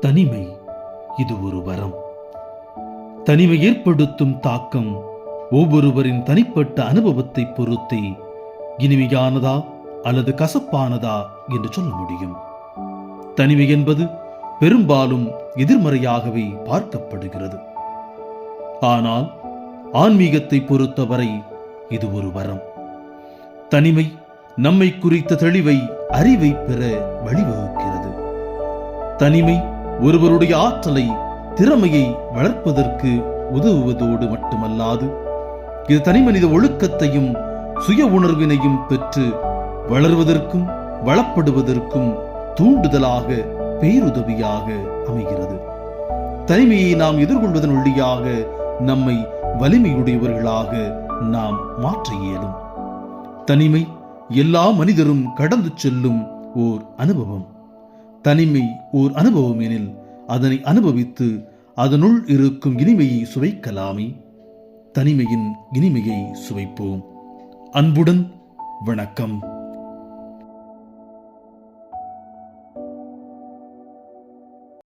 தனிமை இது ஒரு வரம். தனிமை ஏற்படுத்தும் தாக்கம் ஒவ்வொருவரின் தனிப்பட்ட அனுபவத்தை பொறுத்தே இனிமையானதா அல்லது கசப்பானதா என்று சொல்ல முடியும். தனிமை என்பது பெரும்பாலும் எதிர்மறையாகவே பார்க்கப்படுகிறது. ஆனால் ஆன்மீகத்தை பொறுத்தவரை இது ஒரு வரம். தனிமை நம்மை குறித்த தெளிவை அறிவை பெற வழிவகுக்கிறது. தனிமை ஒருவருடைய ஆற்றலை திறமையை வளர்ப்பதற்கு உதவுவதோடு மட்டுமல்லாது இது தனிமனித ஒழுக்கத்தையும் சுய உணர்வினையும் பெற்று வளர்வதற்கும் வளப்படுவதற்கும் தூண்டுதலாக பேருதவியாக அமைகிறது. தனிமையை நாம் எதிர்கொள்வதன் வழியாக நம்மை வலிமையுடையவர்களாக நாம் மாற்ற இயலும். தனிமை எல்லா மனிதரும் கடந்து செல்லும் ஓர் அனுபவம். தனிமை ஓர் அனுபவம் எனில் அதனை அனுபவித்து அதனுள் இருக்கும் இனிமையை சுவைக்கலாமே. தனிமையின் இனிமையை சுவைப்போம். அன்புடன் வணக்கம்.